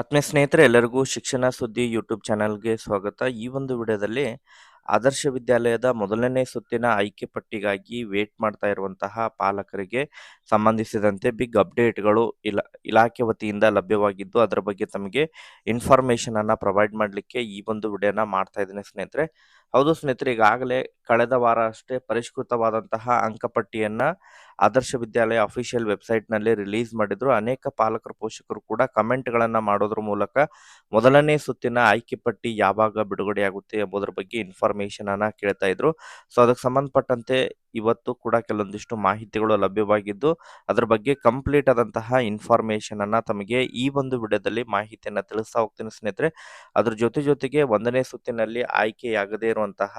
ಆತ್ಮೀಯ ಸ್ನೇಹಿತರೆ, ಎಲ್ಲರಿಗೂ ಶಿಕ್ಷಣ ಸುದ್ದಿ ಯೂಟ್ಯೂಬ್ ಚಾನಲ್ಗೆ ಸ್ವಾಗತ. ಈ ಒಂದು ವಿಡಿಯೋದಲ್ಲಿ ಆದರ್ಶ ವಿದ್ಯಾಲಯದ ಮೊದಲನೇ ಸುತ್ತಿನ ಆಯ್ಕೆ ಪಟ್ಟಿಗಾಗಿ ವೇಟ್ ಮಾಡ್ತಾ ಇರುವಂತಹ ಪಾಲಕರಿಗೆ ಸಂಬಂಧಿಸಿದಂತೆ ಬಿಗ್ ಅಪ್ಡೇಟ್ಗಳು ಇಲಾ, ಇಲಾಖೆ ವತಿಯಿಂದ ಲಭ್ಯವಾಗಿದ್ದು, ಅದರ ಬಗ್ಗೆ ತಮಗೆ ಇನ್ಫಾರ್ಮೇಷನನ್ನು ಪ್ರೊವೈಡ್ ಮಾಡಲಿಕ್ಕೆ ಈ ಒಂದು ವಿಡಿಯೋನ ಮಾಡ್ತಾ ಇದ್ದೀನಿ ಸ್ನೇಹಿತರೆ. ಹೌದು ಸ್ನೇಹಿತರೆ, ಈಗಾಗಲೇ ಕಳೆದ ವಾರ ಅಷ್ಟೇ ಪರಿಷ್ಕೃತವಾದಂತಹ ಅಂಕಪಟ್ಟಿಯನ್ನ ಆದರ್ಶ ವಿದ್ಯಾಲಯ ಅಫಿಷಿಯಲ್ ವೆಬ್ಸೈಟ್ನಲ್ಲಿ ರಿಲೀಸ್ ಮಾಡಿದ್ರು. ಅನೇಕ ಪಾಲಕರು, ಪೋಷಕರು ಕೂಡ ಕಮೆಂಟ್ಗಳನ್ನು ಮಾಡೋದ್ರ ಮೂಲಕ ಮೊದಲನೇ ಸುತ್ತಿನ ಆಯ್ಕೆ ಪಟ್ಟಿ ಯಾವಾಗ ಬಿಡುಗಡೆಯಾಗುತ್ತೆ ಎಂಬುದರ ಬಗ್ಗೆ ಇನ್ಫಾರ್ಮೇಶನ್ ಅನ್ನ ಕೇಳ್ತಾ ಇದ್ರು. ಸೊ, ಅದಕ್ಕೆ ಸಂಬಂಧಪಟ್ಟಂತೆ ಇವತ್ತು ಕೂಡ ಕೆಲವೊಂದಿಷ್ಟು ಮಾಹಿತಿಗಳು ಲಭ್ಯವಾಗಿದ್ದು, ಅದರ ಬಗ್ಗೆ ಕಂಪ್ಲೀಟ್ ಆದಂತಹ ಇನ್ಫಾರ್ಮೇಶನ್ ಅನ್ನ ತಮಗೆ ಈ ಒಂದು ವಿಡಿಯೋದಲ್ಲಿ ಮಾಹಿತಿಯನ್ನ ತಿಳಿಸ್ತಾ ಹೋಗ್ತೀನಿ ಸ್ನೇಹಿತರೆ. ಅದ್ರ ಜೊತೆ ಜೊತೆಗೆ ಒಂದನೇ ಸುತ್ತಿನಲ್ಲಿ ಆಯ್ಕೆಯಾಗದೇ ಇರುವಂತಹ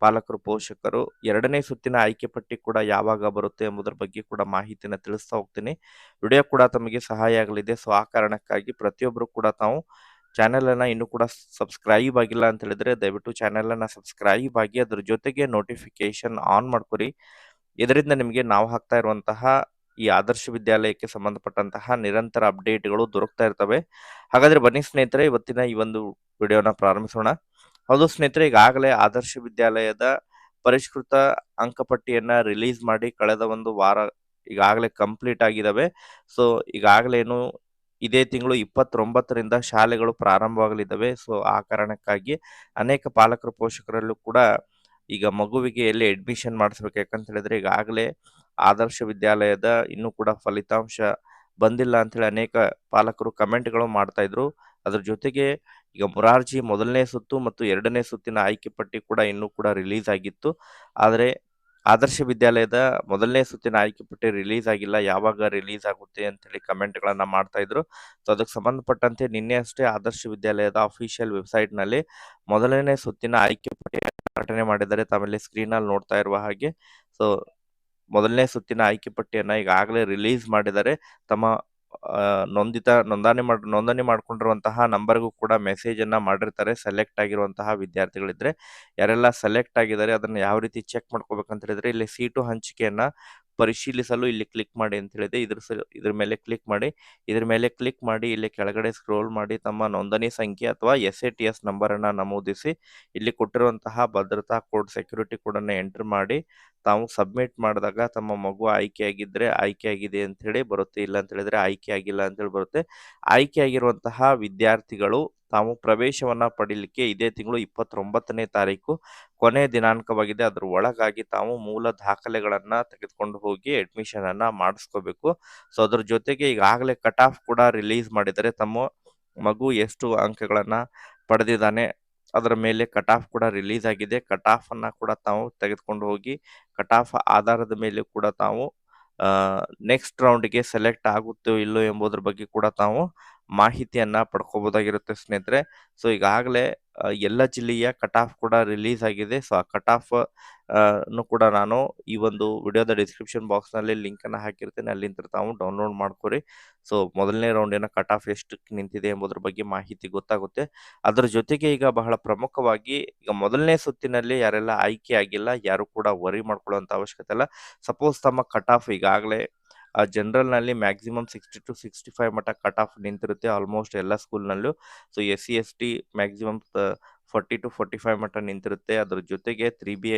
ಪಾಲಕರು ಪೋಷಕರು ಎರಡನೇ ಸುತ್ತಿನ ಆಯ್ಕೆ ಪಟ್ಟಿ ಕೂಡ ಯಾವಾಗ ಬರುತ್ತೆ ಎಂಬುದರ ಬಗ್ಗೆ ಕೂಡ ಮಾಹಿತಿನ ತಿಳಿಸ್ತಾ ಹೋಗ್ತೀನಿ. ವಿಡಿಯೋ ಕೂಡ ತಮಗೆ ಸಹಾಯ ಆಗಲಿದೆ. ಸೊ, ಆ ಕಾರಣಕ್ಕಾಗಿ ಪ್ರತಿಯೊಬ್ಬರು ಕೂಡ ತಾವು ಚಾನೆಲ್ ಅನ್ನ ಇನ್ನು ಕೂಡ ಸಬ್ಸ್ಕ್ರೈಬ್ ಆಗಿಲ್ಲ ಅಂತ ಹೇಳಿದ್ರೆ ದಯವಿಟ್ಟು ಚಾನೆಲ್ ಅನ್ನ ಸಬ್ಸ್ಕ್ರೈಬ್ ಆಗಿ ಅದ್ರ ಜೊತೆಗೆ ನೋಟಿಫಿಕೇಶನ್ ಆನ್ ಮಾಡ್ಕೊರಿ. ಇದರಿಂದ ನಿಮಗೆ ನಾವು ಹಾಕ್ತಾ ಇರುವಂತಹ ಈ ಆದರ್ಶ ವಿದ್ಯಾಲಯಕ್ಕೆ ಸಂಬಂಧಪಟ್ಟಂತಹ ನಿರಂತರ ಅಪ್ಡೇಟ್ಗಳು ದೊರಕ್ತಾ ಇರ್ತವೆ. ಹಾಗಾದ್ರೆ ಬನ್ನಿ ಸ್ನೇಹಿತರೆ, ಇವತ್ತಿನ ಈ ಒಂದು ವಿಡಿಯೋನ ಪ್ರಾರಂಭಿಸೋಣ. ಹೌದು ಸ್ನೇಹಿತರೆ, ಈಗಾಗಲೇ ಆದರ್ಶ ವಿದ್ಯಾಲಯದ ಪರಿಷ್ಕೃತ ಅಂಕಪಟ್ಟಿಯನ್ನ ರಿಲೀಸ್ ಮಾಡಿ ಕಳೆದ ಒಂದು ವಾರ ಈಗಾಗಲೇ ಕಂಪ್ಲೀಟ್ ಆಗಿದ್ದಾವೆ ಸೊ ಈಗಾಗಲೇನು ಇದೇ ತಿಂಗಳು ಇಪ್ಪತ್ತೊಂಬತ್ತರಿಂದ ಶಾಲೆಗಳು ಪ್ರಾರಂಭವಾಗಲಿದ್ದಾವೆ ಸೊ ಆ ಕಾರಣಕ್ಕಾಗಿ ಅನೇಕ ಪಾಲಕರು, ಪೋಷಕರಲ್ಲೂ ಕೂಡ ಈಗ ಮಗುವಿಗೆ ಎಲ್ಲಿ ಅಡ್ಮಿಷನ್ ಮಾಡಿಸ್ಬೇಕು. ಯಾಕಂತ ಹೇಳಿದ್ರೆ ಈಗಾಗಲೇ ಆದರ್ಶ ವಿದ್ಯಾಲಯದ ಇನ್ನೂ ಕೂಡ ಫಲಿತಾಂಶ ಬಂದಿಲ್ಲ ಅಂತೇಳಿ ಅನೇಕ ಪಾಲಕರು ಕಮೆಂಟ್ಗಳು ಮಾಡ್ತಾ ಇದ್ರು. ಅದ್ರ ಜೊತೆಗೆ ಈಗ ಮೊರಾರ್ಜಿ ಮೊದಲನೇ ಸುತ್ತು ಮತ್ತು ಎರಡನೇ ಸುತ್ತಿನ ಆಯ್ಕೆ ಪಟ್ಟಿ ಕೂಡ ಇನ್ನೂ ಕೂಡ ರಿಲೀಸ್ ಆಗಿತ್ತು. ಆದರೆ ಆದರ್ಶ ವಿದ್ಯಾಲಯದ ಮೊದಲನೇ ಸುತ್ತಿನ ಆಯ್ಕೆ ಪಟ್ಟಿ ರಿಲೀಸ್ ಆಗಿಲ್ಲ. ಯಾವಾಗ ರಿಲೀಸ್ ಆಗುತ್ತೆ ಅಂತೇಳಿ ಕಮೆಂಟ್ಗಳನ್ನು ಮಾಡ್ತಾ ಇದ್ರು. ಸೊ, ಅದಕ್ಕೆ ಸಂಬಂಧಪಟ್ಟಂತೆ ನಿನ್ನೆ ಅಷ್ಟೇ ಆದರ್ಶ ವಿದ್ಯಾಲಯದ ಅಫಿಷಿಯಲ್ ವೆಬ್ಸೈಟ್ನಲ್ಲಿ ಮೊದಲನೇ ಸುತ್ತಿನ ಆಯ್ಕೆ ಪಟ್ಟಿ ಪ್ರಕಟಣೆ ಮಾಡಿದ್ದಾರೆ. ತಮ್ಮಲ್ಲಿ ಸ್ಕ್ರೀನಲ್ಲಿ ನೋಡ್ತಾ ಇರುವ ಹಾಗೆ. ಸೊ, ಮೊದಲನೇ ಸುತ್ತಿನ ಆಯ್ಕೆ ಪಟ್ಟಿಯನ್ನು ಈಗಾಗಲೇ ರಿಲೀಸ್ ಮಾಡಿದ್ದಾರೆ. ತಮ್ಮ ನೊಂದಿತ, ನೋಂದಣಿ ಮಾಡ್, ನೋಂದಣಿ ಮಾಡ್ಕೊಂಡಿರುವಂತಹ ನಂಬರ್ಗೂ ಕೂಡ ಮೆಸೇಜ್ ಅನ್ನ ಮಾಡಿರ್ತಾರೆ, ಸೆಲೆಕ್ಟ್ ಆಗಿರುವಂತಹ ವಿದ್ಯಾರ್ಥಿಗಳಿದ್ರೆ. ಯಾರೆಲ್ಲ ಸೆಲೆಕ್ಟ್ ಆಗಿದ್ದಾರೆ, ಅದನ್ನ ಯಾವ ರೀತಿ ಚೆಕ್ ಮಾಡ್ಕೋಬೇಕಂತ ಹೇಳಿದ್ರೆ, ಇಲ್ಲಿ ಸೀಟು ಹಂಚಿಕೆಯನ್ನ ಪರಿಶೀಲಿಸಲು ಇಲ್ಲಿ ಕ್ಲಿಕ್ ಮಾಡಿ ಅಂತ ಹೇಳಿದೆ. ಇದ್ರ ಇದ್ರ ಮೇಲೆ ಕ್ಲಿಕ್ ಮಾಡಿ. ಇದ್ರ ಮೇಲೆ ಕ್ಲಿಕ್ ಮಾಡಿ, ಇಲ್ಲಿ ಕೆಳಗಡೆ ಸ್ಕ್ರೋಲ್ ಮಾಡಿ ತಮ್ಮ ನೋಂದಣಿ ಸಂಖ್ಯೆ ಅಥವಾ S A T S number ಅನ್ನ ನಮೂದಿಸಿ. ಇಲ್ಲಿ ಕೊಟ್ಟಿರುವಂತಹ ಭದ್ರತಾ ಕೋಡ್ ಸೆಕ್ಯೂರಿಟಿ ಕೋಡ್ ಅನ್ನ ಎಂಟರ್ ಮಾಡಿ. ತಾವು ಸಬ್ಮಿಟ್ ಮಾಡಿದಾಗ ತಮ್ಮ ಮಗು ಆಯ್ಕೆಯಾಗಿದ್ರೆ ಆಯ್ಕೆಯಾಗಿದೆ ಅಂತ ಹೇಳಿ ಬರುತ್ತೆ. ಇಲ್ಲ ಅಂತ ಹೇಳಿದ್ರೆ ಆಯ್ಕೆ ಆಗಿಲ್ಲ ಅಂತ ಹೇಳಿ ಬರುತ್ತೆ. ಆಯ್ಕೆ ಆಗಿರುವಂತಹ ವಿದ್ಯಾರ್ಥಿಗಳು ತಾವು ಪ್ರವೇಶವನ್ನ ಪಡೀಲಿಕ್ಕೆ ಇದೇ ತಿಂಗಳು ಇಪ್ಪತ್ತೊಂಬತ್ತನೇ ತಾರೀಕು ಕೊನೆ ದಿನಾಂಕವಾಗಿದೆ. ಅದರ ಒಳಗಾಗಿ ತಾವು ಮೂಲ ದಾಖಲೆಗಳನ್ನ ತೆಗೆದುಕೊಂಡು ಹೋಗಿ ಅಡ್ಮಿಷನ್ ಅನ್ನ ಮಾಡಿಸ್ಕೋಬೇಕು. ಸೊ ಅದ್ರ ಜೊತೆಗೆ ಈಗಾಗಲೇ ಕಟ್ ಆಫ್ ಕೂಡ ರಿಲೀಸ್ ಮಾಡಿದರೆ ತಮ್ಮ ಮಗು ಎಷ್ಟು ಅಂಕಗಳನ್ನ ಪಡೆದಿದ್ದಾನೆ ಅದರ ಮೇಲೆ ಕಟ್ ಆಫ್ ಕೂಡ ರಿಲೀಸ್ ಆಗಿದೆ. ಕಟ್ ಅನ್ನ ಕೂಡ ತಾವು ತೆಗೆದುಕೊಂಡು ಹೋಗಿ ಕಟ್ ಆಫ್ ಆಧಾರದ ಮೇಲೆ ಕೂಡ ತಾವು ನೆಕ್ಸ್ಟ್ ರೌಂಡ್ಗೆ ಸೆಲೆಕ್ಟ್ ಆಗುತ್ತೋ ಇಲ್ಲೋ ಎಂಬುದರ ಬಗ್ಗೆ ಕೂಡ ತಾವು ಮಾಹಿತಿಯನ್ನ ಪಡ್ಕೋಬಹುದಾಗಿರುತ್ತೆ ಸ್ನೇಹಿತರೆ. ಸೊ ಈಗಾಗಲೇ ಎಲ್ಲ ಜಿಲ್ಲೆಯ ಕಟ್ ಆಫ್ ಕೂಡ ರಿಲೀಸ್ ಆಗಿದೆ. ಸೊ ಆ ಕಟ್ ಆಫ್ ಕೂಡ ನಾನು ಈ ಒಂದು ವಿಡಿಯೋದ ಡಿಸ್ಕ್ರಿಪ್ಷನ್ ಬಾಕ್ಸ್ನಲ್ಲಿ ಲಿಂಕ್ ಅನ್ನ ಹಾಕಿರ್ತೇನೆ. ಅಲ್ಲಿಂದ ತಾವು ಡೌನ್ಲೋಡ್ ಮಾಡ್ಕೊರಿ. ಸೊ ಮೊದಲನೇ ರೌಂಡಿನ ಕಟ್ ಆಫ್ ಎಷ್ಟು ನಿಂತಿದೆ ಎಂಬುದ್ರ ಬಗ್ಗೆ ಮಾಹಿತಿ ಗೊತ್ತಾಗುತ್ತೆ. ಅದರ ಜೊತೆಗೆ ಈಗ ಬಹಳ ಪ್ರಮುಖವಾಗಿ ಈಗ ಮೊದಲನೇ ಸುತ್ತಿನಲ್ಲಿ ಯಾರೆಲ್ಲ ಆಯ್ಕೆ ಆಗಿಲ್ಲ, ಯಾರು ಕೂಡ ವರಿ ಮಾಡ್ಕೊಳ್ಳುವಂತ ಅವಶ್ಯಕತೆ ಇಲ್ಲ. ಸಪೋಸ್ ತಮ್ಮ ಕಟ್ ಆಫ್ ಈಗಾಗಲೇ ಜನರಲ್ನಲ್ಲಿ maximum sixty two sixty five ಮಟ್ಟ ಕಟ್ ಆಫ್ ನಿಂತಿರುತ್ತೆ ಆಲ್ಮೋಸ್ಟ್ ಎಲ್ಲ ಸ್ಕೂಲ್ನಲ್ಲೂ so S C S T maximum forty two forty five ಮಟ್ಟ ನಿಂತಿರುತ್ತೆ. ಅದ್ರ ಜೊತೆಗೆ ತ್ರೀ ಬಿ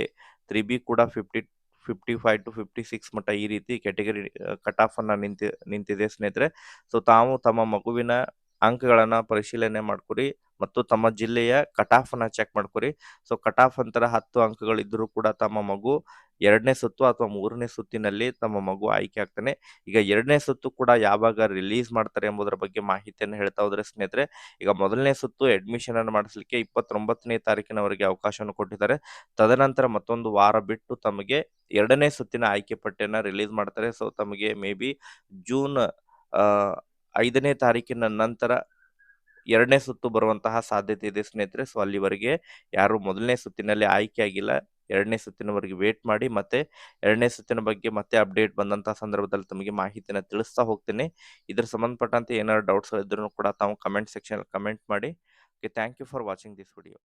ತ್ರೀ ಬಿ ಕೂಡ fifty fifty five two fifty six ಮಟ್ಟ ಈ ರೀತಿ ಕ್ಯಾಟಗರಿ ಕಟ್ ಆಫ್ ಅನ್ನ ನಿಂತಿ, ನಿಂತಿದೆ ಸ್ನೇಹಿತರೆ. ಸೊ ತಾವು ತಮ್ಮ ಮಗುವಿನ ಅಂಕಗಳನ್ನ ಪರಿಶೀಲನೆ ಮಾಡ್ಕೊರಿ ಮತ್ತು ತಮ್ಮ ಜಿಲ್ಲೆಯ ಕಟ್ ಆಫ್ ಅನ್ನ ಚೆಕ್ ಮಾಡ್ಕೊರಿ ಸೊ ಕಟಾಫ್ ಅಂತರ ಹತ್ತು ಅಂಕಗಳಿದ್ರೂ ಕೂಡ ತಮ್ಮ ಮಗು ಎರಡನೇ ಸುತ್ತು ಅಥವಾ ಮೂರನೇ ಸುತ್ತಿನಲ್ಲಿ ತಮ್ಮ ಮಗು ಆಯ್ಕೆ ಆಗ್ತಾನೆ. ಈಗ ಎರಡನೇ ಸುತ್ತು ಕೂಡ ಯಾವಾಗ ರಿಲೀಸ್ ಮಾಡ್ತಾರೆ ಎಂಬುದರ ಬಗ್ಗೆ ಮಾಹಿತಿಯನ್ನು ಹೇಳ್ತಾ ಹೋದ್ರೆ ಸ್ನೇಹಿತರೆ, ಈಗ ಮೊದಲನೇ ಸುತ್ತು ಅಡ್ಮಿಷನ್ ಅನ್ನು ಮಾಡಿಸಲಿಕ್ಕೆ ಇಪ್ಪತ್ತೊಂಬತ್ತನೇ ತಾರೀಕಿನವರೆಗೆ ಅವಕಾಶವನ್ನು ಕೊಟ್ಟಿದ್ದಾರೆ. ತದನಂತರ ಮತ್ತೊಂದು ವಾರ ಬಿಟ್ಟು ತಮಗೆ ಎರಡನೇ ಸುತ್ತಿನ ಆಯ್ಕೆ ಪಟ್ಟಿಯನ್ನು ರಿಲೀಸ್ ಮಾಡ್ತಾರೆ. ಸೊ ತಮಗೆ ಮೇ ಬಿ ಜೂನ್ ಐದನೇ ತಾರೀಕಿನ ನಂತರ ಎರಡನೇ ಸುತ್ತು ಬರುವಂತಹ ಸಾಧ್ಯತೆ ಇದೆ ಸ್ನೇಹಿತರೆ. ಸೊ ಅಲ್ಲಿವರೆಗೆ ಯಾರು ಮೊದಲನೇ ಸುತ್ತಿನಲ್ಲಿ ಆಯ್ಕೆ ಆಗಿಲ್ಲ. ಎರಡನೇ ಸುತ್ತಿನವರೆಗೆ ವೇಟ್ ಮಾಡಿ ಮತ್ತೆ ಎರಡನೇ ಸುತ್ತಿನ ಬಗ್ಗೆ ಮತ್ತೆ ಅಪ್ಡೇಟ್ ಬಂದಂತಹ ಸಂದರ್ಭದಲ್ಲಿ ತಮಗೆ ಮಾಹಿತಿನ ತಿಳಿಸ್ತಾ ಹೋಗ್ತೀನಿ. ಇದ್ರ ಸಂಬಂಧಪಟ್ಟಂತೆ ಏನಾದ್ರು ಡೌಟ್ಸ್ ಇದ್ರೂ ಕೂಡ ತಾವು ಕಮೆಂಟ್ ಸೆಕ್ಷನ್ ಕಮೆಂಟ್ ಮಾಡಿ. Okay thank you for watching this video